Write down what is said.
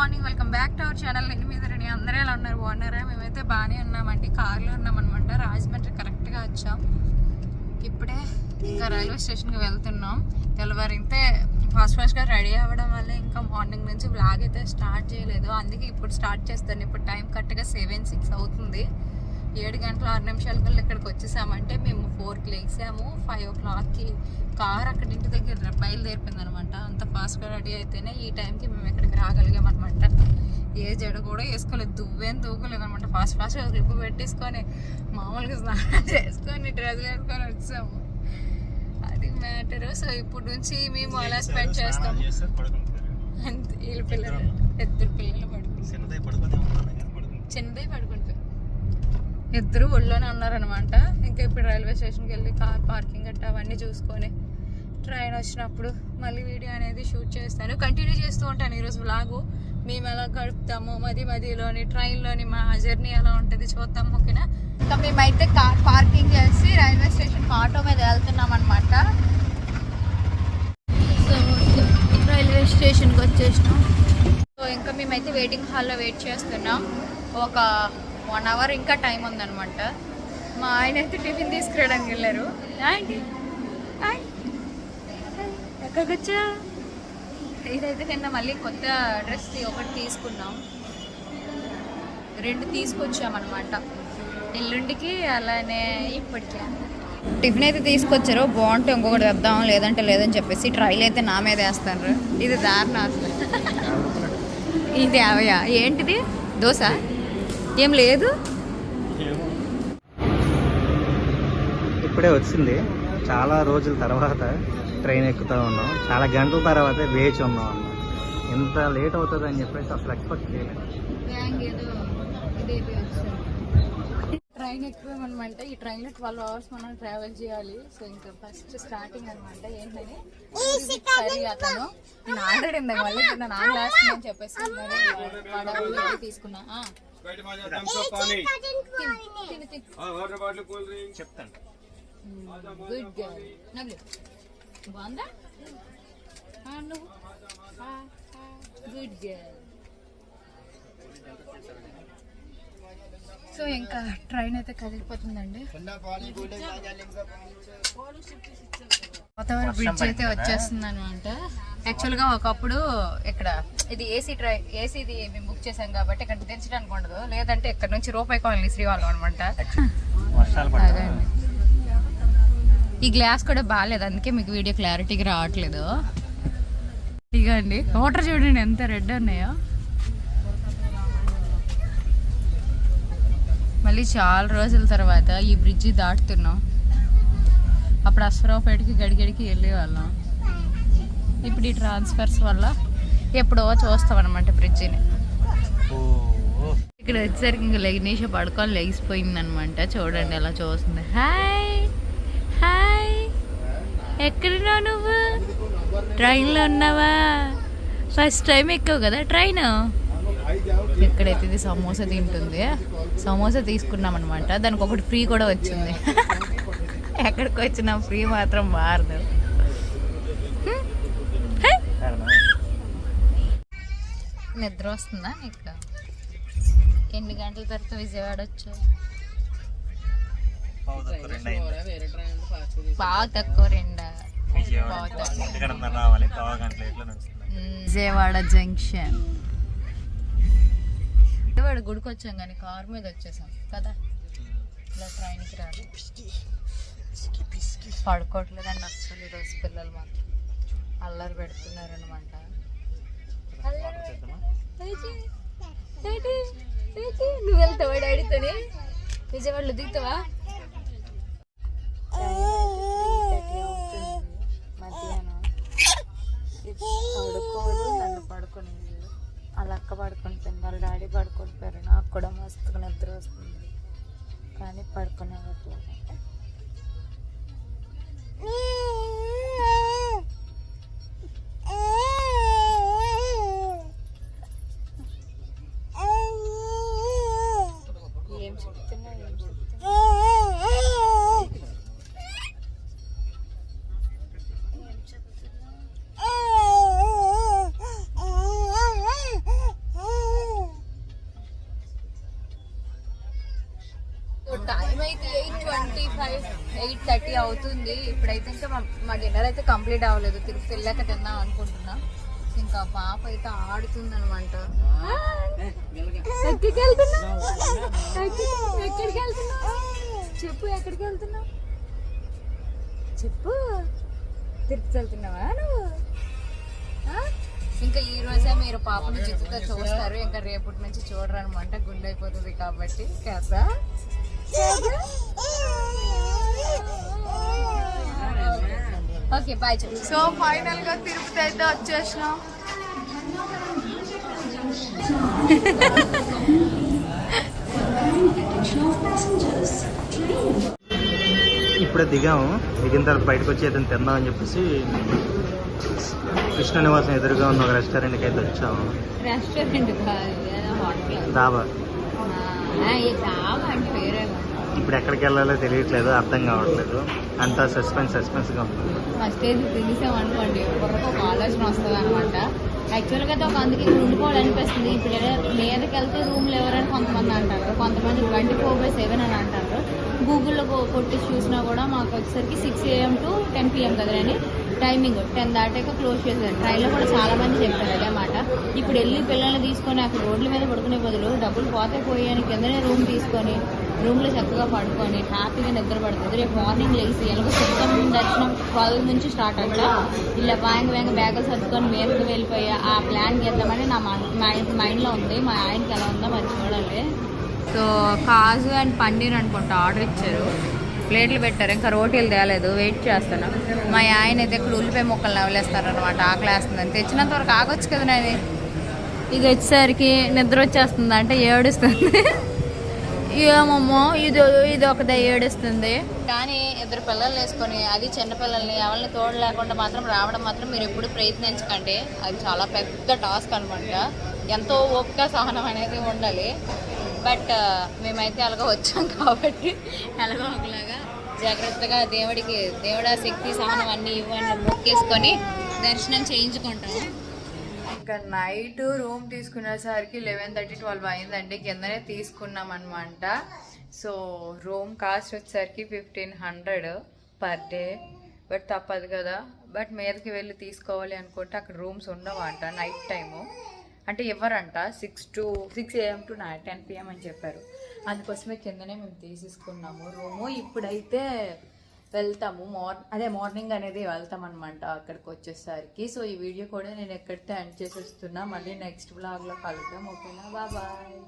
Morning welcome back to our channel. నేను మీద ready అందరూ ఎలా ఉన్నారు? బాగున్నారా? మేమైతే బాగానే ఉన్నామండి. కార్లో ఉన్నామన్నమాట. రాజమండ్రి కరెక్ట్గా వచ్చాం. ఇప్పుడే ఇంకా రైల్వే స్టేషన్కి వెళ్తున్నాం. తెల్లవారితే ఫాస్ట్ ఫాస్ట్గా రెడీ అవ్వడం వల్ల ఇంకా మార్నింగ్ నుంచి బ్లాగ్ అయితే స్టార్ట్ చేయలేదు. అందుకే ఇప్పుడు స్టార్ట్ చేస్తాను. ఇప్పుడు టైం కరెక్ట్గా సెవెన్ సిక్స్ అవుతుంది. ఏడు గంటల ఆరు నిమిషాల కల్లా ఇక్కడికి వచ్చేసామంటే మేము ఫోర్కి లేచాము. ఫైవ్ ఓ క్లాక్కి కార్ అక్కడ ఇంటి దగ్గర బయలుదేరిపోయింది అనమాట అంత ఫాస్ట్గా రెడీ అయితేనే ఈ టైంకి మేము ఇక్కడికి రాగలిగాం. ఏ జడ కూడా వేసుకోలేదు. దువ్వేం దూకలేదు అనమాట ఫాస్ట్ ఫాస్ట్గా క్లిప్ పెట్టేసుకొని మామూలుగా స్నానం చేసుకొని డ్రెస్లు వేసుకొని వచ్చాము. అది మ్యాటర్. సో ఇప్పుడు నుంచి మేము అలా స్పెండ్ చేస్తాం. అంతే వీళ్ళ పిల్లలు. ఇద్దరు పిల్లలు పడుకుంటారు చిన్నదే పడుకుంటారు ఇద్దరు ఒళ్ళోనే ఉన్నారనమాట ఇంకా ఇప్పుడు రైల్వే స్టేషన్కి వెళ్ళి కార్ పార్కింగ్ గట్టా అవన్నీ చూసుకొని ట్రైన్ వచ్చినప్పుడు మళ్ళీ వీడియో అనేది షూట్ చేస్తాను. కంటిన్యూ చేస్తూ ఉంటాను ఈరోజు వ్లాగు. మేము ఎలా గడుపుతాము మధ్య మధ్యలోని ట్రైన్లోని మా జర్నీ ఎలా ఉంటుంది చూద్దాం ఓకేనా? ఇంకా మేమైతే కార్ పార్కింగ్ చేసి రైల్వే స్టేషన్కి ఆటో మీద వెళ్తున్నాం అనమాట సో రైల్వే స్టేషన్కి వచ్చేసినాం. సో ఇంకా మేమైతే వెయిటింగ్ హాల్లో వెయిట్ చేస్తున్నాం. ఒక వన్ అవర్ ఇంకా టైం ఉందన్నమాట. మా ఆయన అయితే టిఫిన్ తీసుకురావడానికి వెళ్ళారు. ఆంటీ ఎక్కడికి వచ్చా ఇదైతే నిన్న మళ్ళీ కొత్త డ్రెస్ ఒకటి తీసుకున్నాం. రెండు తీసుకొచ్చామన్నమాట. ఎల్లుండికి అలానే ఇప్పటికే. టిఫిన్ అయితే తీసుకొచ్చారు. బాగుంటే ఇంకొకటి తెద్దాం లేదంటే లేదని చెప్పేసి ట్రైల్ అయితే నా మీద వేస్తారు ఇది దారుణ. అసలు ఇది యాభయా ఏంటిది? దోశ? ఏం లేదు? ఇప్పుడే వచ్చింది. చాలా రోజుల తర్వాత ట్రైన్ ఎక్కుతా ఉన్నాం. చాలా గంటల తర్వాత వేచి ఉన్నాం అన్నమాట ఇంత లేట్ అవుతుంది అని చెప్పేసి అసలు ఎక్స్పెక్ట్ చేయలేదు. ట్రైన్ ఎక్కువేమనమాట ఈ ట్రైన్లో ట్వెల్వ్ అవర్స్ మనం ట్రావెల్ చేయాలి. సో ఇంకా ఫస్ట్ స్టార్టింగ్ అనమాట ఏంటని? కర్రీ అతను. నేను ఆల్రెడీ ఇందాక మళ్ళీ ఆన్ లాస్ట్ అని చెప్పేసి మరి వడ తీసుకున్నా. చెప్తాను గుడ్ గర్ల్ బాగుందా? నువ్వు? గుడ్ గర్ల్ సో ఇంకా ట్రైన్ అయితే కదిలిపోతుందండి. గోదావరి బ్రిడ్జ్ అయితే వచ్చేస్తుంది అనమాట యాక్చువల్గా ఒకప్పుడు ఇక్కడ ఇది ఏసీ ట్రై ఏసీది మేము బుక్ చేసాం కాబట్టి ఇక్కడ దించడానికి ఉండదు. లేదంటే ఇక్కడ నుంచి రూపాయి కాలనీ శ్రీవాళ్ళం అనమాట అదండి ఈ గ్లాస్ కూడా బాగాలేదు అందుకే మీకు వీడియో క్లారిటీగా రావట్లేదు. ఇగండి వాటర్ చూడండి ఎంత రెడ్ ఉన్నాయో. మళ్ళీ చాలా రోజుల తర్వాత ఈ బ్రిడ్జి దాటుతున్నాం. అప్పుడు అశ్వరావుపేటకి గడిగడికి వెళ్ళేవాళ్ళం. ఇప్పుడు ఈ ట్రాన్స్ఫర్స్ వల్ల ఎప్పుడో చూస్తాం అనమాట బ్రిడ్జిని ఇక్కడ వచ్చేసరికి ఇంకా లెగ్నీష పడుకొని లెగిసిపోయింది అనమాట చూడండి ఎలా చూస్తుంది. హాయ్ ఎక్కడున్నావు నువ్వు? ట్రైన్లో ఉన్నావా? ఫస్ట్ టైం ఎక్కువ కదా ట్రైన్? ఎక్కడైతే ఇది సమోసా తింటుంది సమోసా తీసుకున్నాం అనమాట దానికి ఒకటి ఫ్రీ కూడా వచ్చింది. ఎక్కడికి వచ్చినా ఫ్రీ మాత్రం మారదు! నిద్ర వస్తుందా నీకు? ఎన్ని గంటల తర్వాత విజయవాడ వచ్చావు? బాగా తక్కువ రెండా బాగా తక్కువ. విజయవాడ జంక్షన్ విజయవాడ గుడికి వచ్చాం కానీ కార్ మీద వచ్చేసాం కదా ఇలా ట్రైన్కి రాదు పడుకోవట్లేదండి అస్సలు ఈరోజు పిల్లలు మాత్రం అల్లరి పెడుతున్నారు అనమాట నువ్వు వెళ్తావా డాడీతోని విజయవాడలో దిగుతావా నన్ను వాళ్ళ అక్క పడుకుంటుంది వాళ్ళ డాడీ పడుకుంటారు నాకు కూడా మస్తుగా నిద్ర వస్తుంది. కానీ పడుకునే టైం అయితే eight twenty five eight thirty అవుతుంది. ఇప్పుడైతే ఇంకా మా- డిన్నర్ అయితే కంప్లీట్ అవ్వలేదు. తిరుపతి వెళ్ళాక తిందాం అనుకుంటున్నా. ఇంకా పాప అయితే ఆడుతుంది అనమాట ఎక్కడికి వెళ్తున్నావు ఎక్కడికి వెళ్తున్నావు చెప్పు ఎక్కడికి వెళ్తున్నావు చెప్పు. తిరుపతి వెళ్తున్నావా నువ్వు ఇంకా ఈ రోజే మీరు పాపను జిత్తుతో చూస్తారు. ఇంకా రేపటి నుంచి చూడరు అనమాట గుండె అయిపోతుంది కాబట్టి. కదా? ఓకే బాయ్ చెప్పు సో ఫైనల్గా తిరుపతి అయితే వచ్చేసినాం. ఇప్పుడే దిగాము. దిగిన తర్వాత బయటకు వచ్చి ఏదైనా తిందామని చెప్పేసి కృష్ణ నివాసం ఎదురుగా ఉన్న ఒక రెస్టారెంట్కి అయితే వచ్చాము. రెస్టారెంట్ దాబా ఇప్పుడు ఎక్కడికి వెళ్ళాలో తెలియట్లేదు అర్థం కావట్లేదు. అంత సస్పెన్స్ సస్పెన్స్గా ఉంది ఫస్ట్ ఏది తినేసాం అనుకోండి ఒక ఆలోచన వస్తుంది అనమాట యాక్చువల్గా అయితే ఒక అందుకే ఉండిపోవాలనిపిస్తుంది. ఇప్పుడు మీదకి వెళ్తే రూమ్లు ఎవరని కొంతమంది అంటారు. కొంతమంది ట్వంటీ ఫోర్ బై సెవెన్ అని అంటారు. గూగుల్లో కొట్టి చూసినా కూడా మాకు వచ్చేసరికి six AM to ten PM కదండి టైమింగ్ టెన్ దాటాక క్లోజ్ చేశారు. ట్రైన్లో కూడా చాలా మంది చెప్పారు అదే మాట. ఇప్పుడు వెళ్ళి పిల్లల్ని తీసుకొని అక్కడ రోడ్ల మీద పడుకునే బదులు డబ్బులు పోతే పోయాని కిందనే రూమ్ తీసుకొని రూమ్లో చక్కగా పడుకొని హ్యాపీగా నిద్ర పడుతుంది. రేపు మార్నింగ్ లేచి ఎలాగో సిద్ధం దర్శనం ట్వెల్వ్ నుంచి స్టార్ట్ అంట ఇలా వేగ వేగ బ్యాగులు సర్దుకొని మీదకి వెళ్ళిపోయా ఆ ప్లాన్ చేద్దామని నా మైండ్ మైండ్లో ఉంది. మా ఆయనకి ఎలా ఉందో మరి చూడాలి సో కాజు అండ్ పన్నీర్ అనుకుంటా ఆర్డర్ ఇచ్చారు. ప్లేట్లు పెట్టారు. ఇంకా రోటీలు తేలేదు. వెయిట్ చేస్తాను మా ఆయన అయితే ఇక్కడ ఉల్లిపాయ ముక్కలు నవలేస్తారనమాట ఆకలి వేస్తుందని తెచ్చినంత వరకు ఆగొచ్చు కదా నాది ఇది వచ్చేసరికి నిద్ర వచ్చేస్తుంది అంటే ఏడుస్తుంది. ఏమమ్మో ఇది ఇది ఒకదే ఏడుస్తుంది. కానీ ఇద్దరు పిల్లల్ని వేసుకొని అది చిన్నపిల్లల్ని ఎవరిని తోడు లేకుండా మాత్రం రావడం మాత్రం మీరు ఎప్పుడు ప్రయత్నించకండి. అది చాలా పెద్ద టాస్క్ అనమాట ఎంతో ఓపిక సహనం అనేది ఉండాలి. బట్ మేమైతే అలాగ వచ్చాం కాబట్టి ఎలాగో ఒకలాగా జాగ్రత్తగా దేవుడికి దేవుడా శక్తి సహనం అన్నీ ఇవ్వని మొక్కేసుకొని దర్శనం చేయించుకుంటాము. ఇంకా నైట్ రూమ్ తీసుకునేసరికి లెవెన్ థర్టీ ట్వెల్వ్ అయిందండి. కిందనే తీసుకున్నాం అనమాట సో రూమ్ కాస్ట్ వచ్చేసరికి fifteen hundred per day. But తప్పదు కదా. బట్ మీదకి వెళ్ళి తీసుకోవాలి అనుకుంటే అక్కడ రూమ్స్ ఉండవంట నైట్ టైము. అంటే ఎవరంట? Six to six AM to nine ten PM అని చెప్పారు. అందుకోసమే కిందనే మేము తీసేసుకున్నాము. రూము ఇప్పుడైతే వెళ్తాము. మార్ అదే మార్నింగ్ అనేది వెళ్తాం అనమాట అక్కడికి వచ్చేసరికి సో ఈ వీడియో కూడా నేను ఎక్కడితే ఎండ్ చేసేస్తున్నా. మళ్ళీ నెక్స్ట్ బ్లాగ్లో కలుద్దాం. ఓకేనా? బాయ్